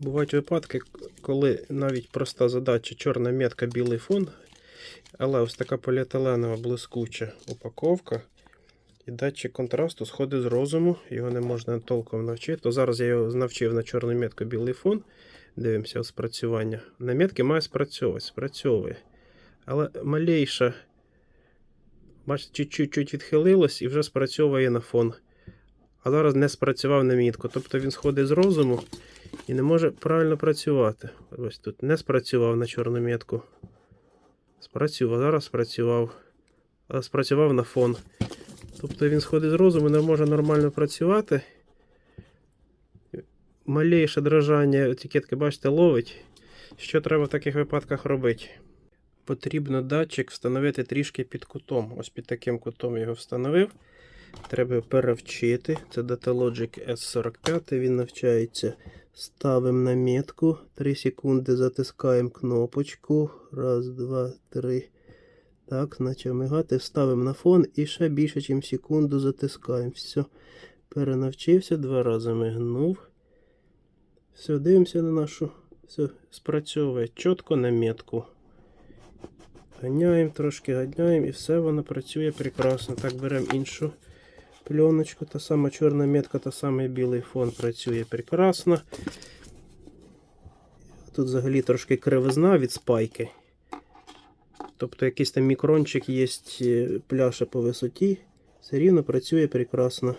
Бувають випадки, коли навіть проста задача чорна метка, білий фон, але ось така поліетиленова блискуча упаковка. І датчик контрасту сходить з розуму, його не можна толком навчити. То зараз я його навчив на чорну метку білий фон. Дивимося спрацювання. На метки має спрацьовувати, спрацьовує. Але малейша, бачите, чуть-чуть відхилилось і вже спрацьовує на фон. А зараз не спрацював на мітку. Тобто він сходить з розуму і не може правильно працювати. Ось тут не спрацював на чорну метку. Спрацював, зараз спрацював. Спрацював на фон. Тобто він сходить з розуму не може нормально працювати. Малейше дрожання етикетки, бачите, ловить. Що треба в таких випадках робити? Потрібно датчик встановити трішки під кутом. Ось під таким кутом його встановив. Треба перевчити. Це Datalogic S45, він навчається. Ставимо на метку. 3 секунди затискаємо кнопочку. Раз, два, три. Так, почав мигати. Ставимо на фон і ще більше, ніж секунду затискаємо. Все. Перенавчився, два рази мигнув. Все, дивимося на нашу. Все, спрацьовує чітко на метку. Ганяємо, трошки ганяємо і все воно працює прекрасно. Так, беремо іншу пленочку. Та сама чорна метка, та самий білий фон працює прекрасно. Тут взагалі трошки кривизна від спайки. Тобто якийсь там мікрончик є е, пляша по висоті. Все рівно працює прекрасно.